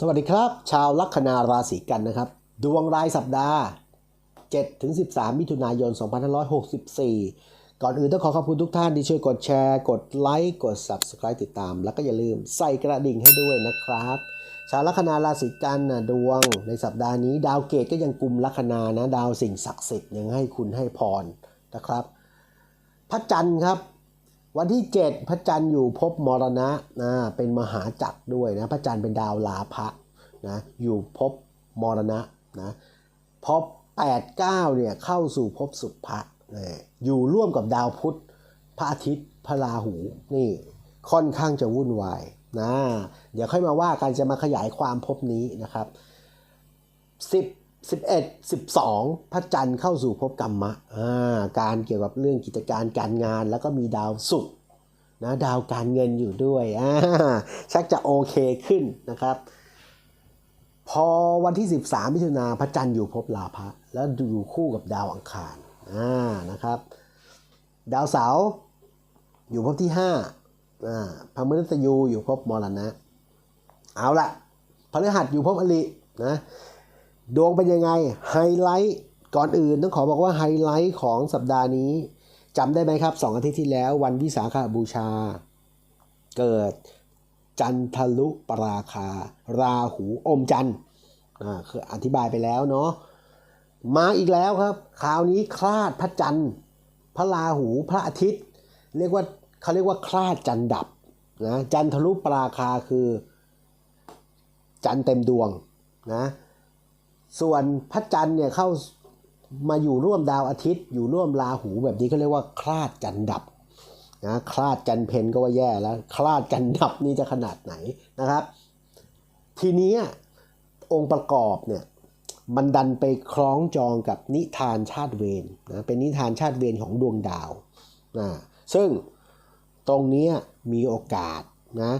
สวัสดีครับ ชาวลัคนาราศีกันนะครับ ดวงรายสัปดาห์ 7-13 มิถุนายน 2564 ก่อนอื่นต้องขอขอบคุณทุกท่านที่ช่วยกดแชร์ กดไลค์กด Subscribe ติดตาม แล้วก็อย่าลืมใส่กระดิ่งให้ด้วยนะครับ ชาวลัคนาราศีกันนะดวงในสัปดาห์นี้ ดาวเกตก็ยังกลุ่มลัคนานะ ดาวสิ่งศักดิ์สิทธิ์ยังให้คุณให้พรนะครับพระจันทร์ครับ วันที่ 7 พระจันทร์อยู่ภพมรณะนะเป็นมหาจักรด้วยนะพระจันทร์เป็นดาวลาภะนะอยู่ภพมรณะนะพอ8 9เนี่ยเข้าสู่ภพสุภะนะอยู่ร่วมกับดาวพุธพระอาทิตย์พระราหูนี่ค่อนข้างจะวุ่นวายนะเดี๋ยวค่อยมาว่ากันจะมาขยายความภพนี้นะครับ10 11 12 พระจันทร์เข้าสู่ภพกรรมะาการเกี่ยวกับเรื่องกิจการการงานแล้วก็มีดาวศุกร์นะดาวการเงินอยู่ด้วยชักจะโอเคขึ้นนะครับ พอวันที่ 13 มิถุนาพระจันทร์อยู่ภพลาภะแล้วอยู่คู่กับดาวอังคารานะครับ ดาวเสาร์อยู่ภพที่5อ่าพระมฤตยูอยู่ภพมรณะ เอาละพฤหัสอยู่ภพอรินะ ดวงเป็นยังไงไฮไลท์ก่อนอื่นต้องขอบอกว่าไฮไลท์ของสัปดาห์นี้จำได้ไหมครับสองอาทิตย์ที่แล้ววันวิสาขบูชา เกิดจันทรุปราคา ราหูอมจันทร์อ่าคืออธิบายไปแล้วเนาะมาอีกแล้วครับ คราวนี้คลาดพระจันทร์พระราหูพระอาทิตย์ เรียกว่าเขาเรียกว่าคลาดจันดับนะจันทรุปราคาคือ จันเต็มดวงนะ ส่วนพระจันทร์เนี่ยเข้ามาอยู่ร่วมดาวอาทิตย์ อยู่ร่วมราหูแบบนี้เขาเรียกว่าคลาดจันดับนะคลาดจันเพนก็ว่าแย่แล้ว คลาดจันดับนี่จะขนาดไหนนะครับ ทีนี้องค์ประกอบเนี่ยมันดันไปคล้องจองกับนิทานชาติเวรนะเป็นนิทานชาติเวรของดวงดาวนะซึ่งตรงนี้มีโอกาสนะ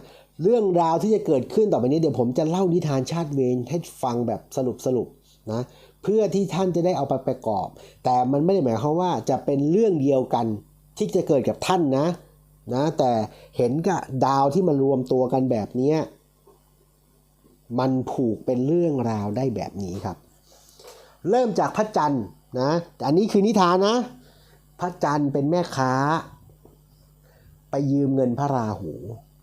เรื่องราวที่จะเกิดขึ้นต่อไปนี้เดี๋ยวผมจะเล่านิทานชาติเวรให้ฟังแบบสรุปสรุป นะเพื่อที่ท่านจะได้เอาไปประกอบ แต่มันไม่ได้หมายความว่าจะเป็นเรื่องเดียวกันที่จะเกิดกับท่านนะนะแต่เห็นกับดาวที่มารวมตัวกันแบบนี้มันผูกเป็นเรื่องราวได้แบบนี้ครับ เริ่มจากพระจันทร์นะแต่อันนี้คือนิทานนะ พระจันทร์เป็นแม่ค้า ไปยืมเงินพระราหู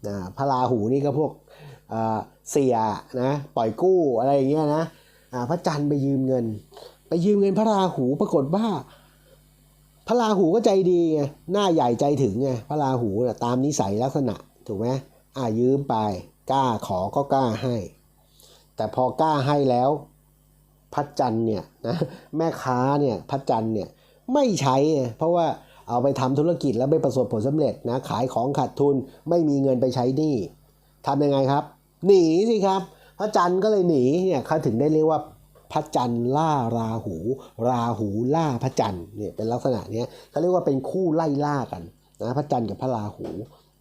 นะพระราหูนี่ก็พวกเสียนะปล่อยกู้อะไรอย่างเงี้ยนะ พระจันทร์ไปยืมเงิน ไปยืมเงินพระราหูปรากฏว่า พระราหูก็ใจดีไงหน้าใหญ่ใจถึงไงพระราหูนะตามนิสัยลักษณะถูกไหมอ่ายืมไปกล้าขอก็กล้าให้ แต่พอกล้าให้แล้วพระจันทร์เนี่ยนะแม่ค้าเนี่ยพระจันทร์เนี่ยไม่ใช้ เพราะว่าเอาไปทำธุรกิจแล้วไม่ประสบผลสำเร็จนะขายของขาดทุนไม่มีเงินไปใช้หนี้ทำยังไงครับ หนีสิครับ พระจันทร์ก็เลยหนีเนี่ยเขาถึงได้เรียกว่าพระจันทร์ล่าราหู ราหูล่าพระจันทร์เนี่ยเป็นลักษณะเนี้ยเขาเรียกว่าเป็นคู่ไล่ล่ากันนะพระจันทร์กับพระราหู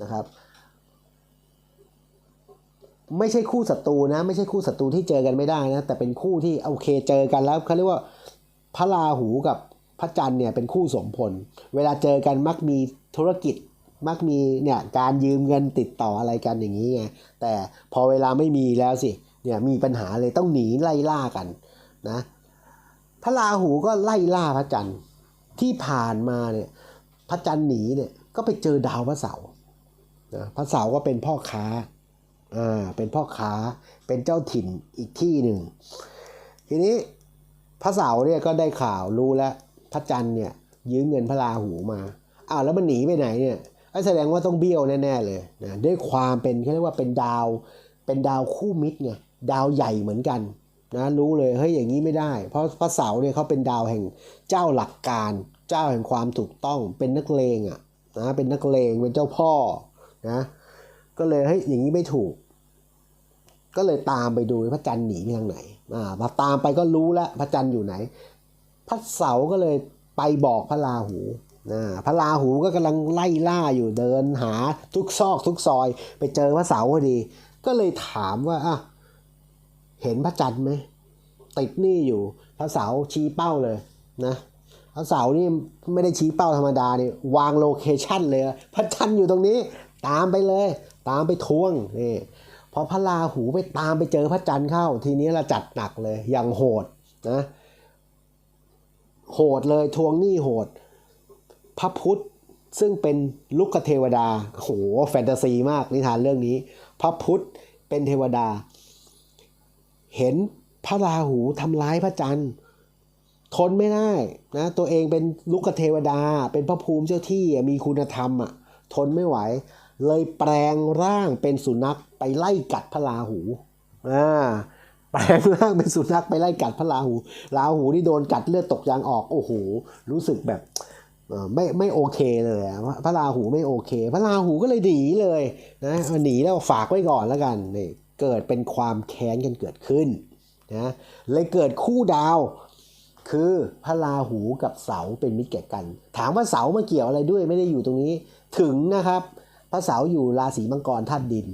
นะครับ ไม่ใช่คู่ศัตรูนะ ไม่ใช่คู่ศัตรูที่เจอกันไม่ได้นะ แต่เป็นคู่ที่โอเคเจอกันแล้วเขาเรียกว่าพระราหูกับพระจันทร์เนี่ยเป็นคู่สมพล เวลาเจอกันมักมีธุรกิจมักมีเนี่ยการยืมเงินติดต่ออะไรกันอย่างนี้ไงแต่พอเวลาไม่มีแล้วสิ เนี่ยมีปัญหาเลยต้องหนีไล่ล่ากันนะพระราหูก็ไล่ล่าพระจันทร์ที่ผ่านมาเนี่ยพระจันทร์หนีเนี่ยก็ไปเจอดาวพระเสาร์นะพระเสาร์ก็เป็นพ่อค้าอ่าเป็นพ่อค้าเป็นเจ้าถิ่นอีกที่หนึ่งทีนี้พระเสาร์เนี่ยก็ได้ข่าวรู้แล้วพระจันทร์เนี่ยยืมเงินพระราหูมาอ้าวแล้วมันหนีไปไหนเนี่ยแสดงว่าต้องเบี้ยวแน่ๆเลยนะด้วยความเป็นเขาเรียกว่าเป็นดาวเป็นดาวคู่มิตรไง ดาวใหญ่เหมือนกันนะรู้เลยเฮ้ยอย่างนี้ไม่ได้ เพราะพระเสาร์เนี่ยเขาเป็นดาวแห่งเจ้าหลักการ เจ้าแห่งความถูกต้องเป็นนักเลงอะนะเป็นนักเลงเป็นเจ้าพ่อนะก็เลยเฮ้ยอย่างนี้ไม่ถูก ก็เลยตามไปดูพระจันทร์หนีไปทางไหนอ่าพอตามไปก็รู้แล้วพระจันทร์อยู่ไหน พระเสาร์ก็เลยไปบอกพระราหูอ่าพระราหูก็กำลังไล่ล่าอยู่เดินหาทุกซอกทุกซอย ไปเจอพระเสาร์พอดี ก็เลยถามว่าอะ เห็นพระจันทร์ไหมติดหนี่อยู่พระเสาชี้เป้าเลยนะพระเสานี่ไม่ได้ชี้เป้าธรรมดานี่วางโลเคชั่นเลยพระจันทร์อยู่ตรงนี้ ตามไปเลย ตามไปทวงนี่พอพระราหูไปตามไปเจอพระจันทร์เข้า ทีนี้เราจัดหนักเลยอย่างโหดนะโหดเลยทวงหนี้โหด พระพุทธซึ่งเป็นลุกเทวดาโหแฟนตาซีมากนิทานเรื่องนี้ พระพุทธเป็นเทวดา เห็นพระราหูทำร้ายพระจันทร์ ทนไม่ได้นะตัวเองเป็นลุกเทวดา เป็นพระภูมิเจ้าที่มีคุณธรรมอะทนไม่ไหว เลยแปลงร่างเป็นสุนัขไปไล่กัดพระราหูอ่าแปลงร่างเป็นสุนัขไปไล่กัดพระราหูราหูนี่โดนกัดเลือดตกยางออกโอ้โหรู้สึกแบบไม่ไม่โอเคเลยพระราหูไม่โอเค พระราหูก็เลยหนีเลยนะหนีแล้วฝากไว้ก่อนแล้วกันนี่ เกิดเป็นความแค้นกันเกิดขึ้นนะเลยเกิดคู่ดาว คือพระราหูกับเสาเป็นมิตรแก่กัน ถามว่าเสามาเกี่ยวอะไรด้วยไม่ได้อยู่ตรงนี้ถึงนะครับ พระเสาอยู่ราศีมังกรธาตุดิน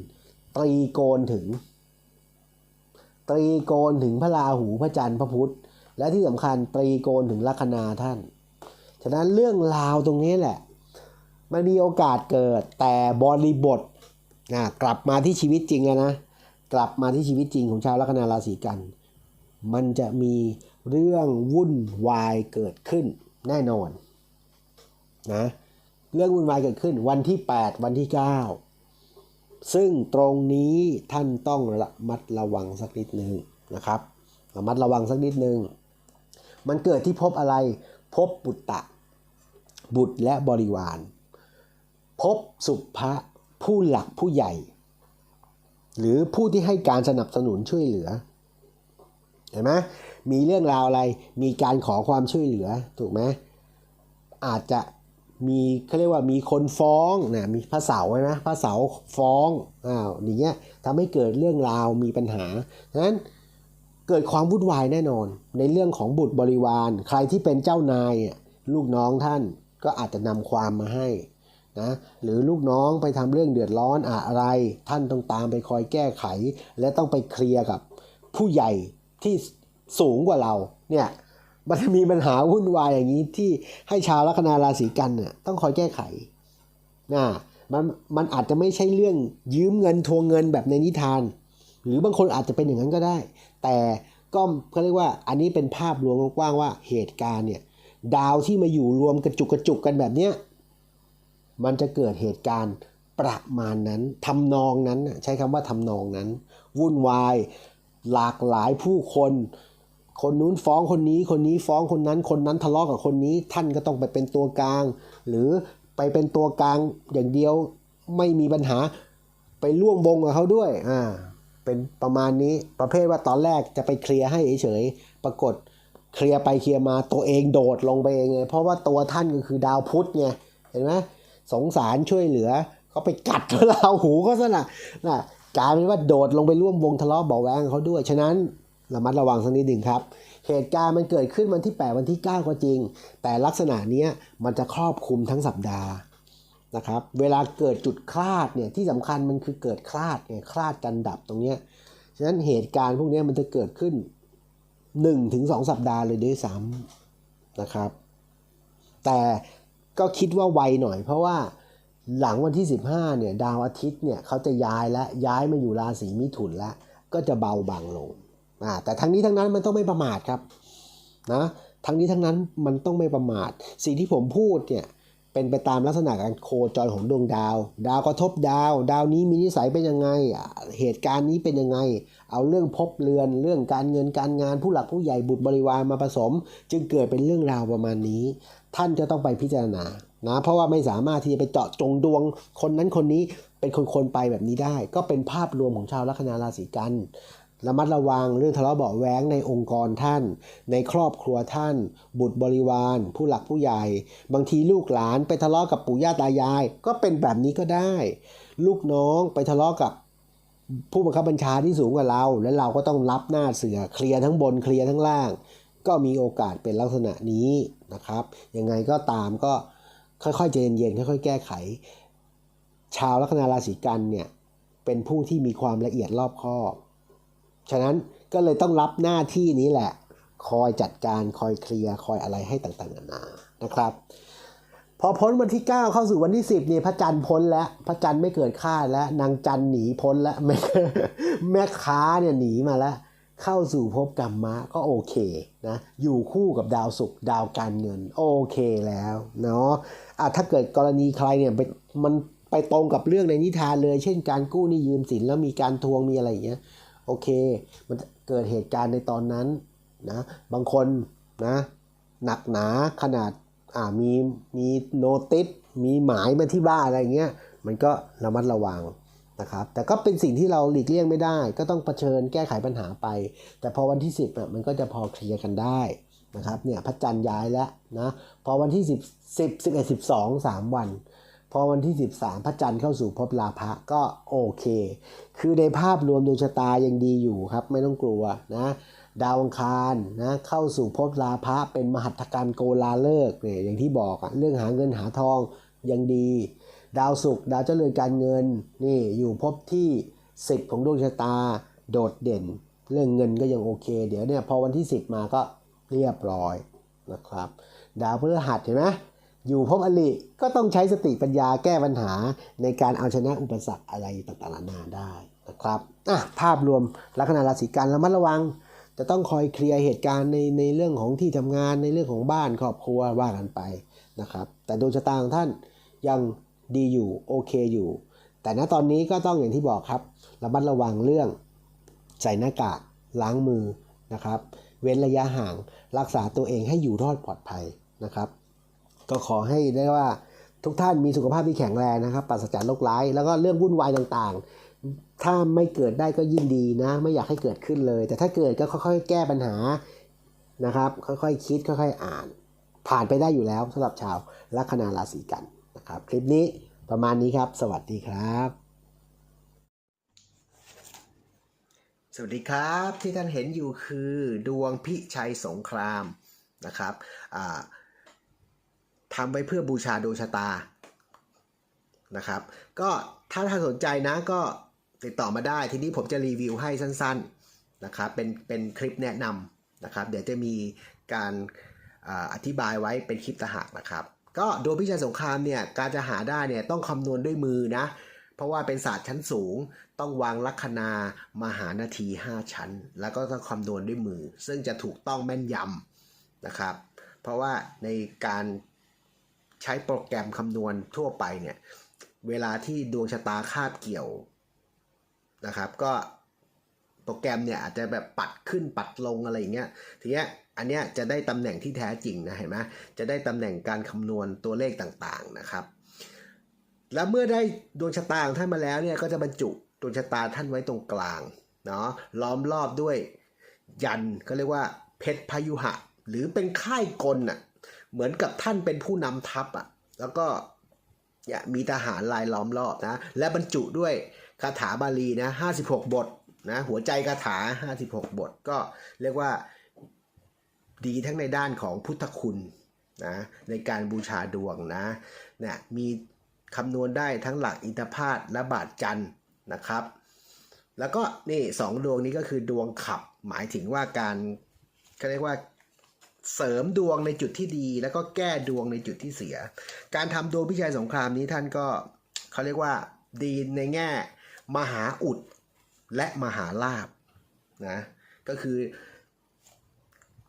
ตรีโกนถึง ตรีโกนถึงพระราหูพระจันทร์พระพุธและที่สำคัญตรีโกนถึงลัคนาท่าน ฉะนั้นเรื่องราวตรงนี้แหละ มันมีโอกาสเกิดแต่บริบทนะกลับมาที่ชีวิตจริงแล้วนะ กลับมาที่ชีวิตจริงของชาวลัคนาราศีกัน มันจะมีเรื่องวุ่นวายเกิดขึ้นแน่นอนนะเรื่องวุ่นวายเกิดขึ้นวันที่ 8 วันที่ 9 ซึ่งตรงนี้ท่านต้องระมัดระวังสักนิดนึงนะครับระมัดระวังสักนิดนึงมันเกิดที่พบอะไร พบบุตตะ บุตรและบริวาร พบสุภะผู้หลักผู้ใหญ่ หรือผู้ที่ให้การสนับสนุนช่วยเหลือ เห็นไหมมีเรื่องราวอะไรมีการขอความช่วยเหลือถูกไหมอาจจะมีเขาเรียกว่ามีคนฟ้องนะมีพระเสาใช่ไหมพระเสาฟ้องอ้าวอย่างเงี้ยทำให้เกิดเรื่องราวมีปัญหาดังนั้นเกิดความวุ่นวายแน่นอน ในเรื่องของบุตรบริวาร ใครที่เป็นเจ้านายลูกน้องท่านก็อาจจะนำความมาให้ นะหรือลูกน้องไปทำเรื่องเดือดร้อนอะไร ท่านต้องตามไปคอยแก้ไข และต้องไปเคลียร์กับผู้ใหญ่ที่สูงกว่าเราเนี่ยมันมีปัญหาวุ่นวายอย่างนี้ที่ให้ชาวลัคนาราศีกันเนี่ยต้องคอยแก้ไขนะมันมันอาจจะไม่ใช่เรื่องยืมเงินทวงเงินแบบในนิทาน หรือบางคนอาจจะเป็นอย่างนั้นก็ได้ แต่ก็เขาเรียกว่าอันนี้เป็นภาพรวมกว้างว่าเหตุการณ์เนี่ยดาวที่มาอยู่รวมกระจุกกระจุกกันแบบเนี้ย มันจะเกิดเหตุการณ์ประมาณนั้นทำนองนั้นใช้คำว่าทำนองนั้น วุ่นวายหลากหลายผู้คน คนนู้นฟ้องคนนี้คนนี้ฟ้องคนนั้นคนนั้นทะเลาะกับคนนี้ ท่านก็ต้องไปเป็นตัวกลาง หรือไปเป็นตัวกลางอย่างเดียวไม่มีปัญหาไปร่วมวงกับเขาด้วยอ่าเป็นประมาณนี้ประเภทว่าตอนแรกจะไปเคลียร์ให้เฉยๆปรากฏเคลียร์ไปเคลียร์มาตัวเองโดดลงไปเองไงเพราะว่าตัวท่านก็คือดาวพุธไงเห็นไหม สงสารช่วยเหลือเขาไปกัดเราหูเขาซะน่ะนะกลายเป็นว่าโดดลงไปร่วมวงทะเลาะเบาะแวงเขาด้วย ฉะนั้นระมัดระวังสักนิดหนึ่งครับ เหตุการณ์มันเกิดขึ้นวันที่ 8 วันที่ 9 ก็จริง แต่ลักษณะเนี้ยมันจะครอบคลุมทั้งสัปดาห์นะครับ เวลาเกิดจุดคลาดเนี่ยที่สำคัญมันคือเกิดคลาดไงคลาดกันดับตรงเนี้ย ฉะนั้นเหตุการณ์พวกนี้มันจะเกิดขึ้น 1-2ถึงสัปดาห์เลยด้วยซ้ำนะครับ แต่ ก็คิดว่าไวหน่อย เพราะว่าหลังวันที่ 15เนี่ยดาวอาทิตย์เนี่ยเขาจะย้ายและย้ายมาอยู่ราศีมิถุนแล้ว ก็จะเบาบางลงอ่าแต่ทั้งนี้ทั้งนั้นมันต้องไม่ประมาทครับนะทั้งนี้ทั้งนั้นมันต้องไม่ประมาท สิ่งที่ผมพูดเนี่ยเป็นไปตามลักษณะการโคจรของดวงดาว ดาวกระทบดาว ดาวนี้มีนิสัยเป็นยังไง เหตุการณ์นี้เป็นยังไง เอาเรื่องพบเรือน เรื่องการเงินการงานผู้หลักผู้ใหญ่บุตรบริวารมาผสม จึงเกิดเป็นเรื่องราวประมาณนี้ ท่านจะต้องไปพิจารณานะเพราะว่าไม่สามารถที่จะไปเจาะจงดวงคนนั้นคนนี้เป็นคนๆไปแบบนี้ได้ ก็เป็นภาพรวมของชาวลัคนาราศีกันระมัดระวังเรื่องทะเลาะเบาะแว้งในองค์กรท่าน ในครอบครัวท่าน บุตรบริวาร ผู้หลักผู้ใหญ่ บางทีลูกหลานไปทะเลาะกับปู่ย่าตายาย ก็เป็นแบบนี้ก็ได้ ลูกน้องไปทะเลาะกับผู้บังคับบัญชาที่สูงกว่าเรา และเราก็ต้องรับหน้าเสือเคลียร์ทั้งบนเคลียร์ทั้งล่าง ก็มีโอกาสเป็นลักษณะนี้นะครับ ยังไงก็ตามก็ค่อยๆใจเย็นๆค่อย ๆ แก้ไข ชาวลัคนาราศีกันเนี่ยเป็นผู้ที่มีความละเอียดรอบคอบ ฉะนั้นก็เลยต้องรับหน้าที่นี้แหละ คอยจัดการคอยเคลียร์คอยอะไรให้ต่างๆนานานะครับ พอพ้นวันที่ 9 เข้าสู่วันที่ 10เนี่ยพระจันทร์พ้นแล้วพระจันทร์ไม่เกิดคาแล้วนางจันทร์หนีพ้นแล้วแม่แม่ค้าเนี่ยหนีมาแล้ว เข้าสู่ภพกรรมะก็โอเคนะอยู่คู่กับดาวศุกร์ดาวการเงิน โอเคแล้วเนาะอะถ้าเกิดกรณีใครเนี่ยไปมันไปตรงกับเรื่องในนิทานเลย เช่นการกู้หนี้ยืมสินแล้วมีการทวงมีอะไรอย่างเงี้ยโอเค มันเกิดเหตุการณ์ในตอนนั้นนะบางคนนะหนักหนาขนาดอ่ามีมีโนติสมีหมายมาที่บ้านอะไรเงี้ยมันก็ระมัดระวัง นะครับแต่ก็เป็นสิ่งที่เราหลีกเลี่ยงไม่ได้ ก็ต้องเผชิญแก้ไขปัญหาไป แต่พอวันที่ 10อะมันก็จะพอเคลียร์กันได้นะครับเนี่ยพระจันทร์ย้ายแล้วนะพอวันที่ 10 10 11 12 3 วัน พอวันที่ 13 พระจันทร์เข้าสู่ภพลาภะก็โอเค คือในภาพรวมดวงชะตายังดีอยู่ครับไม่ต้องกลัวนะดาวอังคารนะเข้าสู่ภพลาภะเป็นมหัตถการโกลาเลิกเนี่ยอย่างที่บอกอะเรื่องหาเงินหาทองยังดี ดาวศุกร์ดาวเจริญการเงินนี่อยู่ภพที่ 10 ของดวงชะตา โดดเด่น เรื่องเงินก็ยังโอเค เดี๋ยวเนี่ยพอวันที่ 10 มาก็เรียบร้อยนะครับ ดาวพฤหัสเห็นไหมอยู่ภพอลิก็ต้องใช้สติปัญญาแก้ปัญหาในการเอาชนะอุปสรรคอะไรต่างๆนานาได้นะครับอะภาพรวมลัคนาราศีกันระมัดระวัง จะต้องคอยเคลียร์เหตุการณ์ในในเรื่องของที่ทำงานในเรื่องของบ้านครอบครัวว่ากันไปนะครับ แต่ดวงชะตาของท่านยัง ดีอยู่โอเคอยู่ แต่ณตอนนี้ก็ต้องอย่างที่บอกครับระมัดระวังเรื่องใส่หน้ากากล้างมือนะครับ เว้นระยะห่างรักษาตัวเองให้อยู่รอดปลอดภัยนะครับ ก็ขอให้ได้ว่าทุกท่านมีสุขภาพที่แข็งแรงนะครับปราศจากโรคร้าย แล้วก็เรื่องวุ่นวายต่างๆ ถ้าไม่เกิดได้ก็ยิ่งดีนะ ไม่อยากให้เกิดขึ้นเลย แต่ถ้าเกิดก็ค่อยๆ แก้ปัญหานะครับ ค่อยๆ คิด ค่อย ๆ อ่าน ผ่านไปได้อยู่แล้วสำหรับชาวลัคนาราศีกัน นะครับคลิปนี้ประมาณนี้ครับ สวัสดีครับ สวัสดีครับที่ท่านเห็นอยู่คือดวงพิชัยสงครามนะครับทำไว้เพื่อบูชาดวงชะตานะครับก็ถ้าท่านสนใจนะก็ติดต่อมาได้ทีนี้ผมจะรีวิวให้สั้นๆนะครับเป็นเป็นคลิปแนะนำนะครับ เดี๋ยวจะมีการอาอธิบายไว้เป็นคลิปตางหากนะครับ ก็ดวงพิชัยสงครามเนี่ยการจะหาได้เนี่ยต้องคำนวณด้วยมือนะ เพราะว่าเป็นศาสตร์ชั้นสูง ต้องวางลัคนา มหานาที 5 ชั้น แล้วก็ต้องคำนวณด้วยมือ ซึ่งจะถูกต้องแม่นยำนะครับ เพราะว่าในการใช้โปรแกรมคำนวณทั่วไปเนี่ยเวลาที่ดวงชะตาคาบเกี่ยวนะครับ ก็โปรแกรมเนี่ยอาจจะแบบปัดขึ้นปัดลงอะไรอย่างเงี้ยทีเนี้ย อันเนี้ยจะได้ตำแหน่งที่แท้จริงนะเห็นไหมจะได้ตำแหน่งการคำนวณตัวเลขต่างๆนะครับ แล้วเมื่อได้ดวงชะตาของท่านมาแล้วเนี่ยก็จะบรรจุดวงชะตาท่านไว้ตรงกลางเนาะล้อมรอบด้วยยันก็เรียกว่าเพชรพยุหะ หรือเป็นค่ายกลน่ะเหมือนกับท่านเป็นผู้นำทัพอะแล้วก็มีทหารลายล้อมรอบนะและบรรจุด้วยคาถาบาลีนะ56 บทนะหัวใจคาถา 56 บทก็เรียกว่า ดีทั้งในด้านของพุทธคุณนะในการบูชาดวงนะเนี่ยมีคำนวณได้ทั้งหลักอินทพาตและบาทจันทร์นะครับ แล้วก็นี่สองดวงนี้ก็คือดวงขับ หมายถึงว่าการเขาเรียกว่าเสริมดวงในจุดที่ดี แล้วก็แก้ดวงในจุดที่เสีย การทำดวงพิชัยสงครามนี้ท่านก็เขาเรียกว่าดีในแง่ มหาอุดและมหาลาบนะก็คือ